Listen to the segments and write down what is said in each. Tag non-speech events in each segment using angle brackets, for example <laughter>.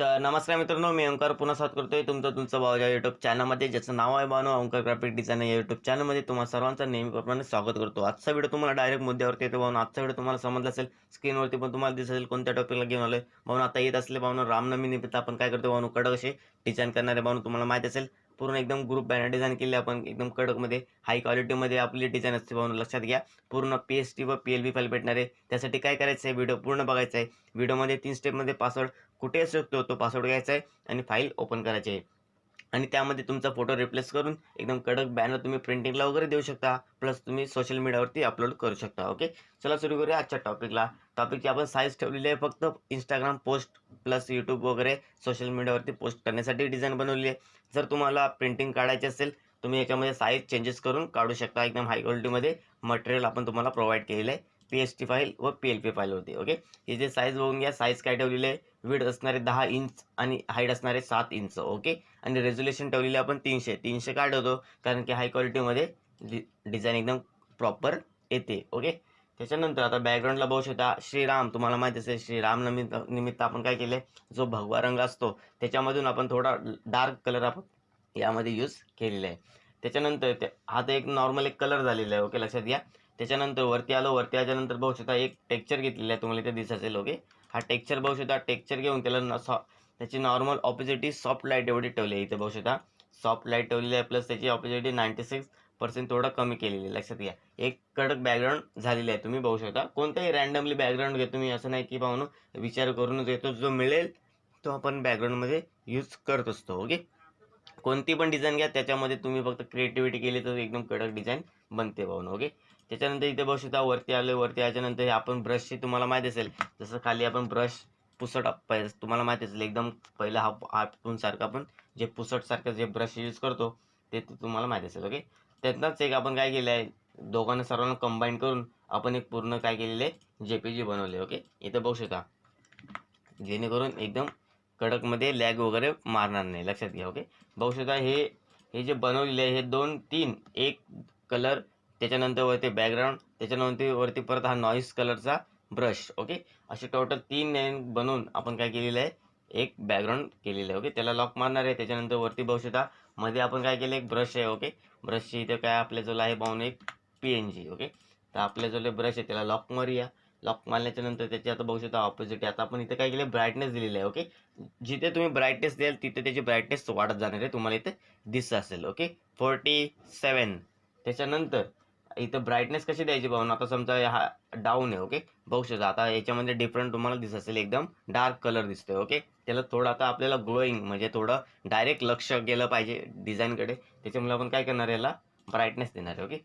तर नमस्कार मित्रांनो मी ओंकार पुन्हा स्वागत करतोय तुमचं तुमचं भाऊ या युट्यूब चॅनलमध्ये ज्याचं नाव आहे बानो ओंकार ग्राफिक डिझाईन या युट्यूब चॅनलमध्ये तुम्हाला सर्वांचं नेहमीप्रमाणे स्वागत करतो. आजचा व्हिडिओ तुम्हाला डायरेक्ट मुद्द्यावरती येतो भाऊन आजचा व्हिडिओ तुम्हाला समजला असेल स्क्रीनवरती पण तुम्हाला दिसत असेल कोणत्या टॉपिकला घेऊन आलोय. भाऊन आता येत असले भाऊन रामनवमी निमित्त आपण काय करतो भाऊन कडक असे डिझाईन करणारे भाऊन तुम्हाला माहिती असेल. पूर्ण एकदम ग्रुप बॅनर डिझाईन केले आपण एकदम कडकमध्ये हाय क्वालिटीमध्ये आपली डिझाईन असते भाऊन लक्षात घ्या. पूर्ण पी एस टी व पी एल बी फाईल भेटणार आहे. त्यासाठी काय करायचं आहे व्हिडिओ पूर्ण बघायचा आहे व्हिडिओमध्ये तीन स्टेपमध्ये पासवर्ड कुठे असू शकतो तो पासवर्ड घ्यायचा आहे आणि फाईल ओपन करायची आहे. आणि त्यामध्ये तुमचा फोटो रिप्लेस करून एकदम कडक बॅनर तुम्ही प्रिंटिंगला वगैरे देऊ शकता. प्लस तुम्ही सोशल मीडियावरती अपलोड करू शकता ओके चला सुरू करूया आजच्या टॉपिकला टॉपिकची आपण साईज ठेवलेली आहे फक्त इंस्टाग्राम पोस्ट प्लस यूट्यूब वगैरे सोशल मीडियावरती पोस्ट करण्यासाठी डिझाईन बनवली आहे. जर तुम्हाला प्रिंटिंग काढायची असेल तुम्ही याच्यामध्ये साईज चेंजेस करून काढू शकता. एकदम हाय क्वालिटीमध्ये मटेरियल आपण तुम्हाला प्रोव्हाइड केलेलं आहे. पी एच टी फाईल व पी एल पी फाईल होती ओके हे जे साईज बघून घ्या साईज काय ठेवलेली आहे? विड असणारे दहा इंच आणि हाईट असणारे सात इंच ओके? आणि रेझोल्युशन ठेवलेले आपण तीनशे. तीनशे काढवतो कारण की हाय क्वालिटीमध्ये डि डिझाईन एकदम प्रॉपर येते ओके? त्याच्यानंतर आता बॅकग्राऊंडला बघू शकता श्रीराम. तुम्हाला माहिती असेल श्रीराम निमित्त निमित्त आपण काय केले जो भगवा रंग असतो त्याच्यामधून आपण थोडा डार्क कलर आपण यामध्ये यूज केलेला आहे त्याच्यानंतर ते हा तर एक नॉर्मल एक कलर झालेला आहे ओके? लक्षात घ्या. त्याच्यानंतर वरती आलो. वरती आल्यानंतर बघू शकता एक टेक्चर घेतलेलं आहे. तुम्हाला इथे दिसत असेल ओके? हा टेक्चर बघू शकता. टेक्चर घेऊन त्याला न सॉ त्याची नॉर्मल ऑपोजिटी सॉफ्ट लाइट एवढी ठेवली आहे इथे बघू शकता. सॉफ्ट लाइट ठेवलेली आहे प्लस त्याची ऑपोजिटी नाईन्टी सिक्स पर्सेंट थोडं कमी केलेली आहे. लक्षात घ्या. एक कडक बॅकग्राऊंड झालेली आहे. तुम्ही बघू शकता. कोणताही रँडमली बॅकग्राऊंड घेतो मी असं नाही की पाहून विचार करूनच येतो जो मिळेल तो आपण बॅकग्राऊंडमध्ये यूज करत असतो. ओके कोणती पण डिझाईन घ्या. त्याच्यामध्ये तुम्ही फक्त क्रिएटिव्हिटी केली तर एकदम कडक डिझाईन बनते पाहून ओके त्याच्यानंतर इथे बघू शकता वरती आले वरती याच्यानंतर हे आपण ब्रशची तुम्हाला माहिती असेल जसं खाली आपण ब्रश पुसट तुम्हाला माहिती असेल एकदम पहिला हा हातून सारखं आपण जे पुसटसारखं जे ब्रश यूज करतो ते तुम्हाला माहिती असेल ओके त्यातनंच एक आपण काय केलं आहे दोघांना सर्वांना कंबाईन करून आपण एक पूर्ण काय केलेले आहे जे पी जी बनवले ओके इथं बघू शकता जेणेकरून एकदम कडकमध्ये लॅग वगैरे मारणार नाही लक्षात घ्या ओके बघू शकता हे हे जे बनवलेले आहे हे दोन तीन एक कलर त्याच्यानंतर वरती बॅकग्राऊंड त्याच्यानंतर वरती परत हा नॉईस कलरचा ब्रश ओके असे टोटल तीन लाईन बनवून आपण काय केलेलं आहे? एक बॅकग्राऊंड केलेलं आहे ओके त्याला लॉक मारणार आहे त्याच्यानंतर वरती बघू शकता मध्ये आपण काय केलं एक ब्रश आहे ओके ब्रशची इथे काय आपल्याजवळ आहे पाहून एक पी एन जी ओके तर आपल्याजवळ ब्रश आहे त्याला लॉक मारूया. लॉक मारल्याच्या नंतर त्याची आता बघू शकता ऑपोजिट आता आपण इथे काय केलं ब्राईटनेस दिलेलं आहे ओके जिथे तुम्ही ब्राईटनेस द्याल तिथे त्याची ब्राईटनेस वाढत जाणार आहे तुम्हाला इथे दिसत असेल ओके फोर्टी सेवन त्याच्यानंतर इथं ब्राईटनेस कशी द्यायची पाहून आता समजा हा डाऊन आहे ओके बघू शकता आता याच्यामध्ये डिफरंट तुम्हाला दिसत असेल एकदम डार्क कलर दिसतोय ओके त्याला थोडं आता आपल्याला ग्लोईंग म्हणजे थोडं डायरेक्ट लक्ष गेलं पाहिजे डिझाईनकडे त्याच्यामुळे आपण काय करणार याला ब्राईटनेस देणार आहे ओके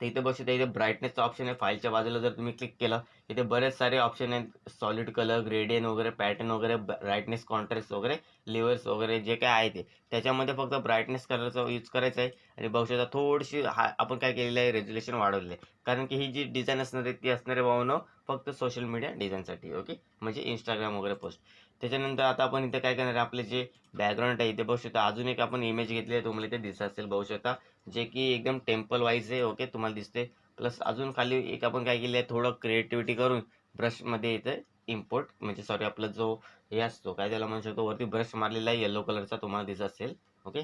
तर इथे बघू शकता इथे ब्राईटनेसचा ऑप्शन आहे. फाईलच्या बाजूला जर तुम्ही क्लिक केलं इथे बरेच सारे ऑप्शन आहेत. सॉलिड कलर ग्रेडियन वगैरे पॅटर्न वगैरे ब्राईटनेस कॉन्ट्रास्ट वगैरे लेवल्स वगैरे जे काय आहे ते. त्याच्यामध्ये फक्त ब्राईटनेस कलरचा यूज करायचा आहे. आणि बघू शकता थोडीशी हा आपण काय केलेलं आहे रेझोल्युशन वाढवलेलं आहे. कारण की ही जी डिझाईन असणार आहे ती असणारे वाहन भावनं फक्त सोशल मीडिया डिझाईनसाठी ओके म्हणजे इंस्टाग्राम वगैरे पोस्ट त्याच्यानंतर आता आपण इथे काय करणार आहे आपले जे बॅकग्राऊंड आहे इथे बघू शकता अजून एक आपण इमेज घेतली आहे तुम्हाला इथे दिसत असेल बघू शकता. जे की एकदम टेम्पल वाईज आहे ओके तुम्हाला दिसते प्लस अजून खाली एक आपण काय केलं आहे थोडं क्रिएटिव्हिटी करून ब्रशमध्ये इथे इम्पोर्ट म्हणजे सॉरी आपला जो हे असतो काय त्याला म्हणू शकतो वरती ब्रश मारलेला आहे येलो कलरचा तुम्हाला दिसत असेल ओके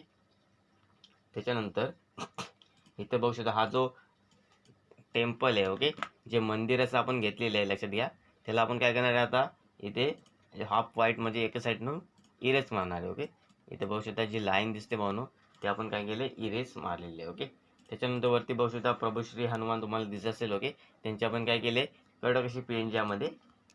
त्याच्यानंतर इथे बघू शकता हा जो टेम्पल आहे ओके जे मंदिराचं आपण घेतलेलं आहे लक्षात घ्या. त्याला आपण काय करणार आहे आता इथे हाफ व्हाईट म्हणजे एका साईडनं इरेज मारणार आहे ओके इथे बघू शकता जी लाईन दिसते भावनो ते आपण काय केले? इरेज मारलेले आहे ओके त्याच्यानंतर वरती बघू शकता हनुमान तुम्हाला दिसत असेल ओके त्यांचे आपण काय केले? कडक अशी पी एन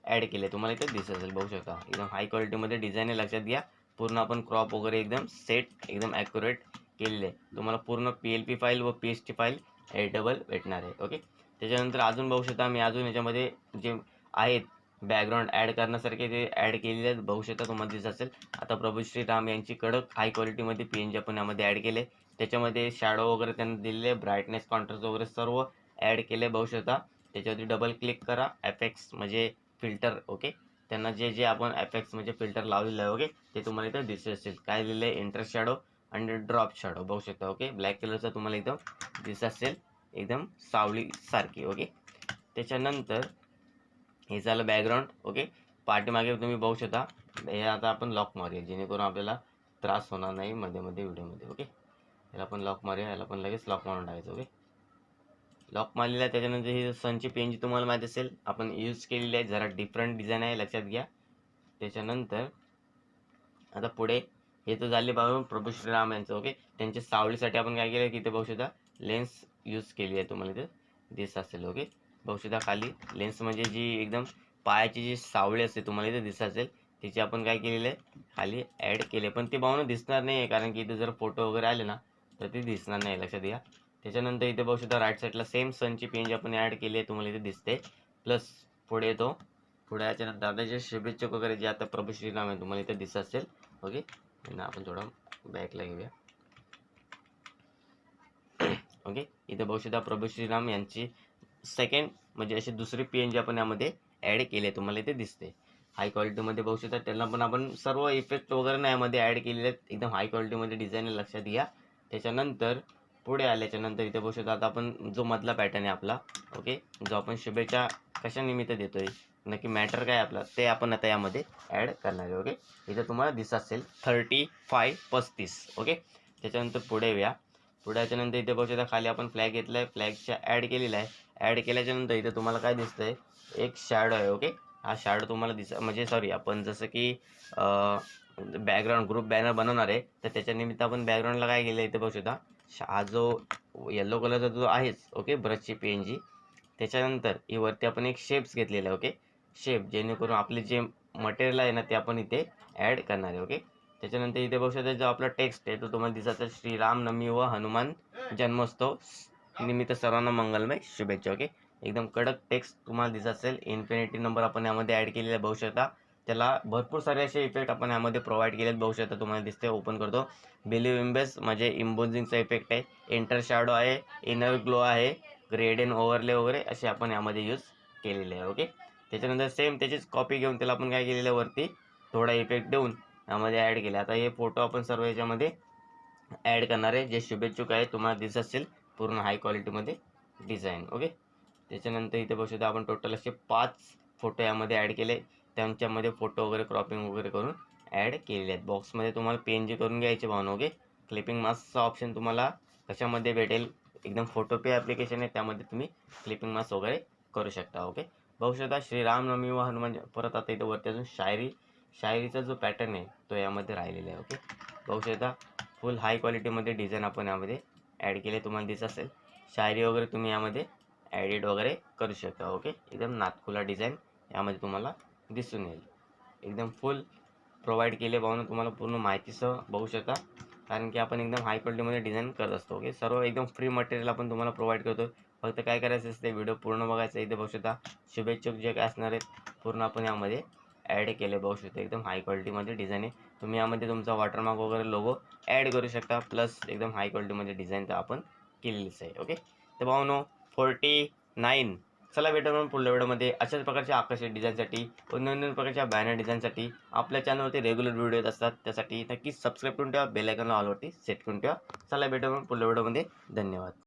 ॲड केले. तुम्हाला इथे दिसत असेल बघू शकता. एकदम हाय क्वालिटीमध्ये डिझाईन आहे लक्षात घ्या. पूर्ण आपण क्रॉप वगैरे एकदम सेट एकदम ॲक्युरेट केलेले. आहे तुम्हाला पूर्ण पी एल पी फाईल व P H T file editable भेटणार आहे ओके त्याच्यानंतर अजून बघू शकता मी अजून याच्यामध्ये जे आहेत बॅकग्राऊंड ॲड करण्यासारखे ते ॲड केलेले आहेत बघू शकता तुम्हाला दिसत असेल. आता प्रभू श्रीराम यांची कडक हाय क्वालिटीमध्ये पी एन जी आपण यामध्ये ॲड केले. त्याच्यामध्ये शॅडो वगैरे त्यांना दिलेले ब्राईटनेस कॉन्ट्रास्ट वगैरे सर्व ॲड केले बघू शकता त्याच्यावरती डबल क्लिक करा. एफेक्ट्स म्हणजे फिल्टर ओके त्यांना जे जे आपण एफेक्ट्स म्हणजे फिल्टर लावलेलं आहे ओके ते तुम्हाला इथं दिसत असेल. काय लिहिलं आहे? इंटरेस्ट शॅडो आणि ड्रॉप शॅडो बघू शकता ओके ब्लॅक कलरचा तुम्हाला एकदम दिसत असेल. एकदम सावली सारखी ओके त्याच्यानंतर हे झालं बॅकग्राऊंड ओके पाठीमागे तुम्ही बघू शकता हे आता आपण लॉक मारूया जेणेकरून आपल्याला त्रास होणार नाही मध्ये मध्ये व्हिडिओमध्ये ओके याला पण लॉक मारूया याला पण लगेच लॉक मारून टाकायचं ओके लॉक मारलेला आहे त्याच्यानंतर ही सनची पेन जी तुम्हाला माहीत असेल आपण यूज केलेली आहे जरा डिफरंट डिझाईन आहे लक्षात घ्या. त्याच्यानंतर आता पुढे हे तर झाले बाबा प्रभू श्रीराम यांचं ओके त्यांच्या सावलीसाठी आपण काय केलं की इथे बघू शकता लेन्स यूज केली आहे तुम्हाला इथे दिस असेल ओके बघू शकता खाली लेन्स म्हणजे जी एकदम पायाची जी सावळी असते तुम्हाला इथे दिसत असेल तिची आपण काय केलेलं आहे? खाली ॲड केले पण ते भावना दिसणार नाही आहे कारण की इथे जर फोटो वगैरे आले ना तर ते दिसणार नाही लक्षात घ्या. त्याच्यानंतर इथे बघू शकता राईट साईडला सेम सनची पेंज आपण ॲड केली आहे तुम्हाला इथे दिसते. प्लस पुढे येतो. पुढे याच्यानंतर आता जे शुभेच्छक वगैरे जे आता प्रभू श्रीराम आहे तुम्हाला इथे दिसत असेल. ओके ना आपण थोडं बॅकला घेऊया. <clears throat> ओके इथे बघू शकता प्रभू श्रीराम यांची सेकंड म्हणजे अशी दुसरे पी एन जी आपण यामध्ये ॲड केले आहे तुम्हाला इथे दिसते. हाय क्वालिटीमध्ये बघू शकता त्यांना पण आपण सर्व इफेक्ट वगैरे नाही यामध्ये ॲड केलेले आहेत. एकदम हाय क्वालिटीमध्ये डिझाईन लक्षात घ्या. त्याच्यानंतर पुढे आल्याच्यानंतर इथे बघू शकता आता आपण जो मधला पॅटर्न आहे आपला ओके जो आपण शुभेच्छा कशा निमित्त देतोय? नक्की मॅटर काय आपला? ते आपण आता यामध्ये ॲड करणार आहे ओके इथे तुम्हाला दिसत असेल थर्टी फाय पस्तीस ओके त्याच्यानंतर पुढे येऊया. पुढे याच्यानंतर इथे बघू शकता खाली आपण फ्लॅग घेतला आहे फ्लॅगच्या ॲड केलेला आहे. ॲड केल्याच्यानंतर इथे तुम्हाला काय दिसतंय? एक शॅडो आहे ओके हा शॅडो तुम्हाला दिस म्हणजे सॉरी आपण जसं की बॅकग्राऊंड ग्रुप बॅनर बनवणार आहे तर त्याच्या निमित्त आपण बॅकग्राऊंडला काय केलं इथे बघू शकता? हा जो येल्लो कलरचा जो आहेच ओके ब्रशची पेन जी त्याच्यानंतर ही वरती आपण एक शेप्स घेतलेला आहे ओके शेप जेणेकरून आपले जे मटेरियल आहे ना ते आपण इथे ॲड करणार आहे ओके त्याच्यानंतर इथे बघू शकता जो आपला टेक्स्ट आहे तो तुम्हाला दिसत श्रीराम नमी व हनुमान जन्मोत्सव. निमित्त सर्वांना मंगलमय शुभेच्छा ओके एकदम कडक टेक्स्ट तुम्हाला दिसत असेल. इन्फिनिटी नंबर आपण यामध्ये ॲड केलेला आहे बघू शकता. त्याला भरपूर सारे असे इफेक्ट आपण यामध्ये प्रोव्हाइड केलेत बघू शकता तुम्हाला दिसते ओपन करतो. बिलीव इम्बेस म्हणजे इम्बोजिंगचा इफेक्ट आहे. एंटर शॅडो आहे इनर ग्लो आहे ग्रेडियन ओव्हरले वगैरे असे आपण यामध्ये यूज केलेले आहे ओके त्याच्यानंतर सेम त्याचीच कॉपी घेऊन त्याला आपण काय केलेलं आहे वरती? थोडा इफेक्ट देऊन यामध्ये ॲड केले. आता हे फोटो आपण सर्व याच्यामध्ये ॲड करणार आहे. जे शुभेच्छुक आहे तुम्हाला दिसत असेल पूर्ण हाय क्वालिटीमध्ये डिझाईन ओके त्याच्यानंतर इथे बघू शकता आपण टोटल असे पाच फोटो यामध्ये ॲड केले. त्यांच्यामध्ये फोटो वगैरे क्रॉपिंग वगैरे करून ॲड केलेले आहेत. बॉक्समध्ये तुम्हाला पेन जे करून घ्यायचे भावना ओके क्लिपिंग मास्कचा ऑप्शन तुम्हाला कशामध्ये भेटेल? एकदम फोटो पे ॲप्लिकेशन आहे त्यामध्ये तुम्ही क्लिपिंग मास्क वगैरे करू शकता ओके बघू शकता श्रीरामनवमी व हनुमान परत आता इथं वरती अजून शायरी शायरीचा जो पॅटर्न आहे तो यामध्ये राहिलेला आहे ओके बघू शकता फुल हाय क्वालिटीमध्ये डिझाईन आपण यामध्ये ॲड केले तुम्हाला दिसत असेल. शायरी वगैरे तुम्ही यामध्ये ॲडिट वगैरे करू शकता ओके एकदम नातखुला डिझाईन यामध्ये तुम्हाला दिसून येईल. एकदम फुल प्रोव्हाइड केले पाहून तुम्हाला पूर्ण माहितीसह बघू शकता. कारण की आपण एकदम हाय क्वालिटीमध्ये डिझाईन करत असतो ओके सर्व एकदम फ्री मटेरियल आपण तुम्हाला प्रोव्हाइड करतो. फक्त काय करायचं असते व्हिडिओ पूर्ण बघायचं इथे बघू शकता. शुभेच्छुक जे काय असणार आहेत पूर्ण आपण यामध्ये ॲड केले बघू शकता. एकदम हाय क्वालिटीमध्ये डिझाईन आहे. तुम्ही यामध्ये तुमचा वॉटरमार्क वगैरे लोगो ॲड करू शकता. प्लस एकदम हाय क्वालिटीमध्ये डिझाईन तर आपण केलेलीच आहे. ओके तर भाऊ नो फोर्टी नाईन चला भेटू मग पुढल्या व्हिडिओमध्ये. अशाच प्रकारच्या आकर्षक डिझाईनसाठी व नवीन प्रकारच्या बॅनर डिझाईनसाठी आपल्या चॅनलवरती रेग्युलर व्हिडिओ येत असतात. त्यासाठी नक्कीच सबस्क्राईब करून ठेवा. बेलायकनला ऑलवरती सेट करून ठेवा. चला भेटू मग पुढल्या व्हिडिओमध्ये. धन्यवाद.